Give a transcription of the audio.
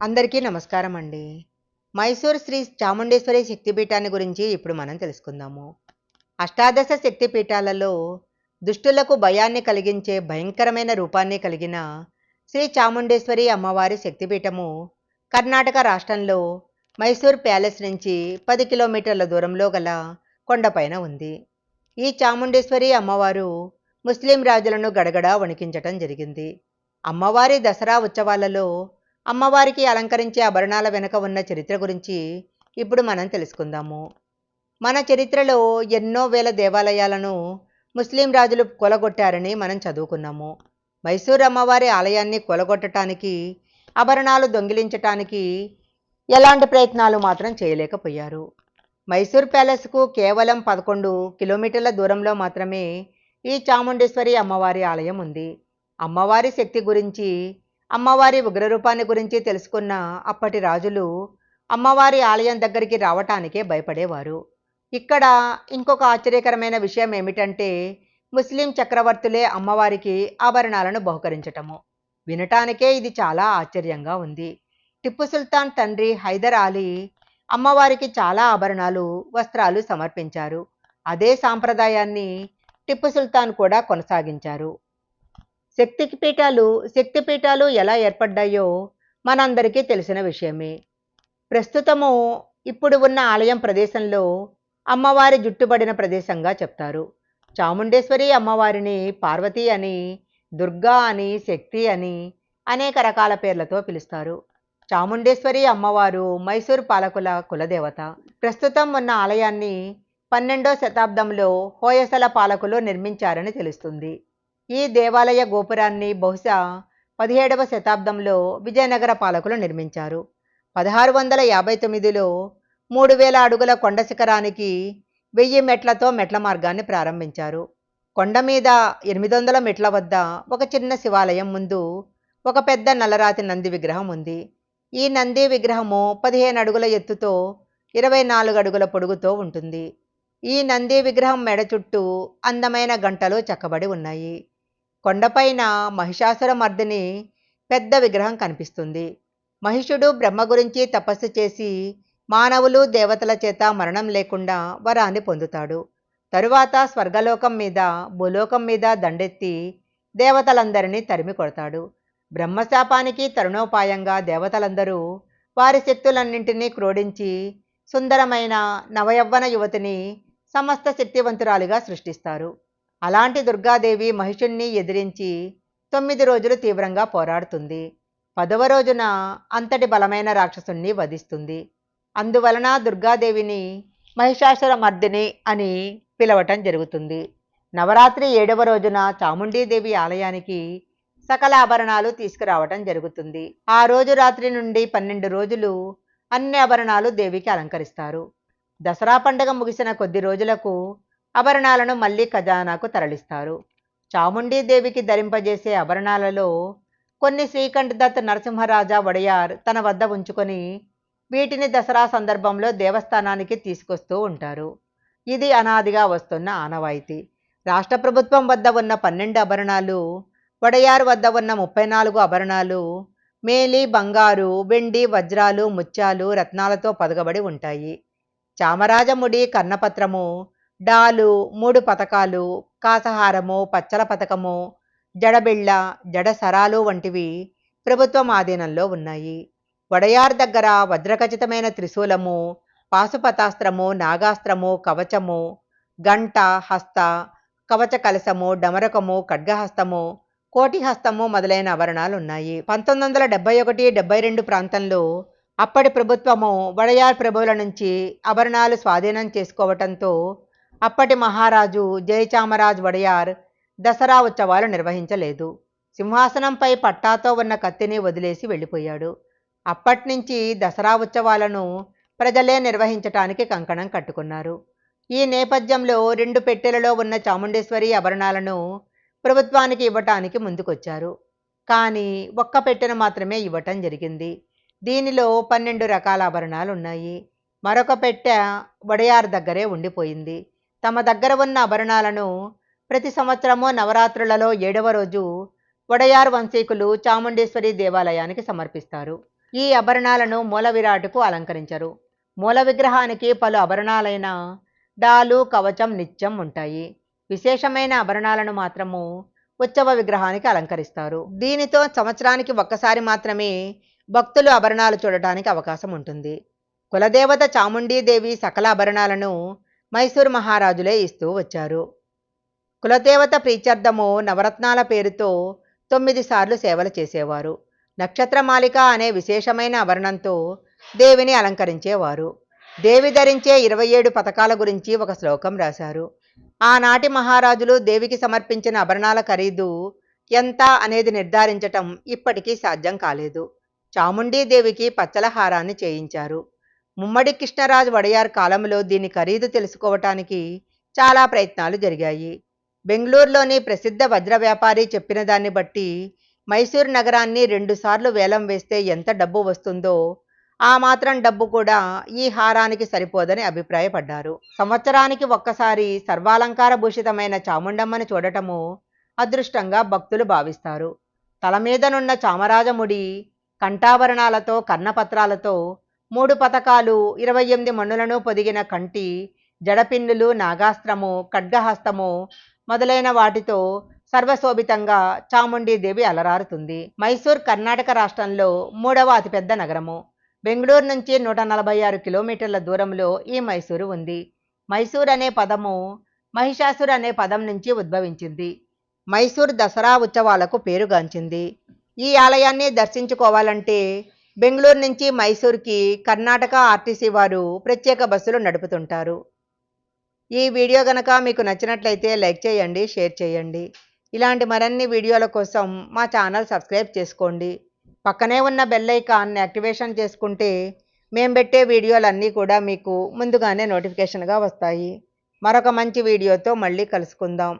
అందరికీ నమస్కారం అండి. మైసూర్ శ్రీ చాముండేశ్వరి శక్తిపీఠాన్ని గురించి ఇప్పుడు మనం తెలుసుకుందాము. అష్టాదశ శక్తిపీఠాలలో దుష్టులకు భయాన్ని కలిగించే భయంకరమైన రూపాన్ని కలిగిన శ్రీ చాముండేశ్వరి అమ్మవారి శక్తిపీఠము కర్ణాటక రాష్ట్రంలో మైసూర్ ప్యాలెస్ నుంచి పది కిలోమీటర్ల దూరంలో గల కొండపైన ఉంది. ఈ చాముండేశ్వరి అమ్మవారు ముస్లిం రాజులను గడగడా వణికించటం జరిగింది. అమ్మవారి దసరా ఉత్సవాలలో అమ్మవారికి అలంకరించే ఆభరణాల వెనుక ఉన్న చరిత్ర గురించి ఇప్పుడు మనం తెలుసుకుందాము. మన చరిత్రలో ఎన్నో వేల దేవాలయాలను ముస్లిం రాజులు కొలగొట్టారని మనం చదువుకున్నాము. మైసూర్ అమ్మవారి ఆలయాన్ని కొలగొట్టడానికి ఆభరణాలు దొంగిలించటానికి ఎలాంటి ప్రయత్నాలు మాత్రం చేయలేకపోయారు. మైసూర్ ప్యాలెస్కు కేవలం పదకొండు కిలోమీటర్ల దూరంలో మాత్రమే ఈ చాముండేశ్వరి అమ్మవారి ఆలయం ఉంది. అమ్మవారి శక్తి గురించి అమ్మవారి ఉగ్రరూపాన్ని గురించి తెలుసుకున్న అప్పటి రాజులు అమ్మవారి ఆలయం దగ్గరికి రావటానికే భయపడేవారు. ఇక్కడ ఇంకొక ఆశ్చర్యకరమైన విషయం ఏమిటంటే ముస్లిం చక్రవర్తులే అమ్మవారికి ఆభరణాలను బహుకరించటము. వినటానికే ఇది చాలా ఆశ్చర్యంగా ఉంది. టిప్పు సుల్తాన్ తండ్రి హైదర్ అలీ అమ్మవారికి చాలా ఆభరణాలు వస్త్రాలు సమర్పించారు. అదే సాంప్రదాయాన్ని టిప్పు సుల్తాన్ కూడా కొనసాగించారు. శక్తిపీఠాలు శక్తిపీఠాలు ఎలా ఏర్పడ్డాయో మనందరికీ తెలిసిన విషయమే. ప్రస్తుతము ఇప్పుడు ఉన్న ఆలయం ప్రదేశంలో అమ్మవారి జుట్టుబడిన ప్రదేశంగా చెప్తారు. చాముండేశ్వరి అమ్మవారిని పార్వతి అని దుర్గా అని శక్తి అని అనేక రకాల పేర్లతో పిలుస్తారు. చాముండేశ్వరి అమ్మవారు మైసూర్ పాలకుల కులదేవత. ప్రస్తుతం ఉన్న ఆలయాన్ని పన్నెండో శతాబ్దంలో హోయసల పాలకులు నిర్మించారని తెలుస్తుంది. ఈ దేవాలయ గోపురాన్ని బహుశా పదిహేడవ శతాబ్దంలో విజయనగర పాలకులు నిర్మించారు. పదహారు వందల యాభై తొమ్మిదిలో మూడు వేల అడుగుల కొండ శిఖరానికి వెయ్యి మెట్లతో మెట్ల మార్గాన్ని ప్రారంభించారు. కొండ మీద ఎనిమిది వందల మెట్ల వద్ద ఒక చిన్న శివాలయం ముందు ఒక పెద్ద నల్లరాతి నంది విగ్రహం ఉంది. ఈ నంది విగ్రహము పదిహేను అడుగుల ఎత్తుతో ఇరవై నాలుగు అడుగుల పొడుగుతో ఉంటుంది. ఈ నంది విగ్రహం మెడ చుట్టూ అందమైన గంటలు చెక్కబడి ఉన్నాయి. కొండపైన మహిషాసురమర్దిని పెద్ద విగ్రహం కనిపిస్తుంది. మహిషుడు బ్రహ్మ గురించి తపస్సు చేసి మానవులు దేవతల చేత మరణం లేకుండా వరాన్ని పొందుతాడు. తరువాత స్వర్గలోకం మీద భూలోకం మీద దండెత్తి దేవతలందరినీ తరిమి కొడతాడు. బ్రహ్మశాపానికి తరుణోపాయంగా దేవతలందరూ వారి శక్తులన్నింటినీ క్రోడించి సుందరమైన నవయవ్వన యువతిని సమస్త శక్తివంతురాలిగా సృష్టిస్తారు. అలాంటి దుర్గాదేవి మహిషుణ్ణి ఎదిరించి తొమ్మిది రోజులు తీవ్రంగా పోరాడుతుంది. పదవ రోజున అంతటి బలమైన రాక్షసుణ్ణి వధిస్తుంది. అందువలన దుర్గాదేవిని మహిషాసుర మర్దిని అని పిలవటం జరుగుతుంది. నవరాత్రి ఏడవ రోజున చాముండీదేవి ఆలయానికి సకల ఆభరణాలు తీసుకురావటం జరుగుతుంది. ఆ రోజు రాత్రి నుండి పన్నెండు రోజులు అన్ని ఆభరణాలు దేవికి అలంకరిస్తారు. దసరా పండుగ ముగిసిన కొద్ది రోజులకు ఆభరణాలను మళ్ళీ ఖజానాకు తరలిస్తారు. చాముండీదేవికి ధరింపజేసే ఆభరణాలలో కొన్ని శ్రీకంఠ దత్ నరసింహరాజా వడయార్ తన వద్ద ఉంచుకొని వీటిని దసరా సందర్భంలో దేవస్థానానికి తీసుకొస్తూ ఉంటారు. ఇది అనాదిగా వస్తున్న ఆనవాయితీ. రాష్ట్ర ప్రభుత్వం వద్ద ఉన్న పన్నెండు ఆభరణాలు వడయార్ వద్ద ఉన్న ముప్పై నాలుగు ఆభరణాలు మేలి బంగారు వెండి వజ్రాలు ముత్యాలు రత్నాలతో పదగబడి ఉంటాయి. చామరాజముడి కర్ణపత్రము డాలు మూడు పథకాలు కాసహారము పచ్చల పథకము జడబిళ్ళ జడ సరాలు వంటివి ప్రభుత్వం ఆధీనంలో ఉన్నాయి. వడయార్ దగ్గర వజ్రఖచితమైన త్రిశూలము పాశుపతాస్త్రము నాగాస్త్రము కవచము గంట హస్త కవచ కలశము డమరకము ఖడ్గహస్తము కోటిహస్తము మొదలైన ఆభరణాలు ఉన్నాయి పంతొమ్మిది వందల డెబ్బై ఒకటి డెబ్బై రెండు ప్రాంతంలో అప్పటి ప్రభుత్వము వడయార్ ప్రభువుల నుంచి ఆభరణాలు స్వాధీనం చేసుకోవటంతో అప్పటి మహారాజు జయచామరాజ్ వడయార్ దసరా ఉత్సవాలు నిర్వహించలేదు. సింహాసనంపై పట్టాతో ఉన్న కత్తిని వదిలేసి వెళ్ళిపోయాడు. అప్పట్నుంచి దసరా ఉత్సవాలను ప్రజలే నిర్వహించటానికి కంకణం కట్టుకున్నారు. ఈ నేపథ్యంలో రెండు పెట్టెలలో ఉన్న చాముండేశ్వరి ఆభరణాలను ప్రభుత్వానికి ఇవ్వటానికి ముందుకొచ్చారు. కానీ ఒక్క పెట్టెను మాత్రమే ఇవ్వటం జరిగింది. దీనిలో పన్నెండు రకాల ఆభరణాలు ఉన్నాయి మరొక పెట్టె వడయార్ దగ్గరే ఉండిపోయింది. తమ దగ్గర ఉన్న ఆభరణాలను ప్రతి సంవత్సరము నవరాత్రులలో ఏడవ రోజు వడయార్ వంశీకులు చాముండేశ్వరి దేవాలయానికి సమర్పిస్తారు. ఈ ఆభరణాలను మూల విరాటుకు అలంకరించరు. మూల విగ్రహానికి పలు ఆభరణాలైన డాలు కవచం నిత్యం ఉంటాయి. విశేషమైన ఆభరణాలను మాత్రము ఉత్సవ విగ్రహానికి అలంకరిస్తారు. దీనితో సంవత్సరానికి ఒక్కసారి మాత్రమే భక్తులు ఆభరణాలు చూడటానికి అవకాశం ఉంటుంది. కులదేవత చాముండీదేవి సకల ఆభరణాలను మైసూరు మహారాజులే ఇస్తూ వచ్చారు. కులదేవత ప్రీత్యర్థము నవరత్నాల పేరుతో తొమ్మిది సార్లు సేవలు చేసేవారు. నక్షత్రమాలిక అనే విశేషమైన ఆభరణంతో దేవిని అలంకరించేవారు. దేవి ధరించే ఇరవై ఏడు పథకాల గురించి ఒక శ్లోకం రాశారు. ఆనాటి మహారాజులు దేవికి సమర్పించిన ఆభరణాల ఖరీదు ఎంత అనేది నిర్ధారించటం ఇప్పటికీ సాధ్యం కాలేదు. చాముండీదేవికి పచ్చల హారాన్ని చేయించారు. ముమ్మడి కృష్ణరాజు వడయార్ కాలంలో దీని ఖరీదు తెలుసుకోవటానికి చాలా ప్రయత్నాలు జరిగాయి. బెంగళూరులోని ప్రసిద్ధ వజ్ర వ్యాపారి చెప్పిన దాన్ని బట్టి మైసూరు నగరాన్ని రెండుసార్లు వేలం వేస్తే ఎంత డబ్బు వస్తుందో ఆ మాత్రం డబ్బు కూడా ఈ హారానికి సరిపోదని అభిప్రాయపడ్డారు. సంవత్సరానికి ఒక్కసారి సర్వాలంకార భూషితమైన చాముండమ్మని చూడటము అదృష్టంగా భక్తులు భావిస్తారు. తల మీదనున్న చామరాజముడి కంఠాభరణాలతో కర్ణపత్రాలతో మూడు పథకాలు ఇరవై ఎనిమిది మన్నులను పొదిగిన కంటి జడపిన్నులు నాగాస్త్రము ఖడ్గహస్తము మొదలైన వాటితో సర్వశోభితంగా చాముండీదేవి అలరారుతుంది. మైసూర్ కర్ణాటక రాష్ట్రంలో మూడవ అతిపెద్ద నగరము. బెంగళూరు నుంచి నూట నలభై ఆరు కిలోమీటర్ల దూరంలో ఈ మైసూరు ఉంది. మైసూర్ అనే పదము మహిషాసుర్ అనే పదం నుంచి ఉద్భవించింది. మైసూర్ దసరా ఉత్సవాలకు పేరుగాంచింది. ఈ ఆలయాన్ని దర్శించుకోవాలంటే బెంగళూరు నుంచి మైసూర్కి కర్ణాటక ఆర్టీసీ వారు ప్రత్యేక బస్సులు నడుపుతుంటారు. ఈ వీడియో కనుక మీకు నచ్చినట్లయితే లైక్ చేయండి షేర్ చేయండి. ఇలాంటి మరిన్ని వీడియోల కోసం మా ఛానల్ సబ్స్క్రైబ్ చేసుకోండి. పక్కనే ఉన్న బెల్ ఐకాన్ యాక్టివేషన్ చేసుకుంటే మేము పెట్టే వీడియోలన్నీ కూడా మీకు ముందుగానే నోటిఫికేషన్గా వస్తాయి. మరొక మంచి వీడియోతో మళ్ళీ కలుసుకుందాం.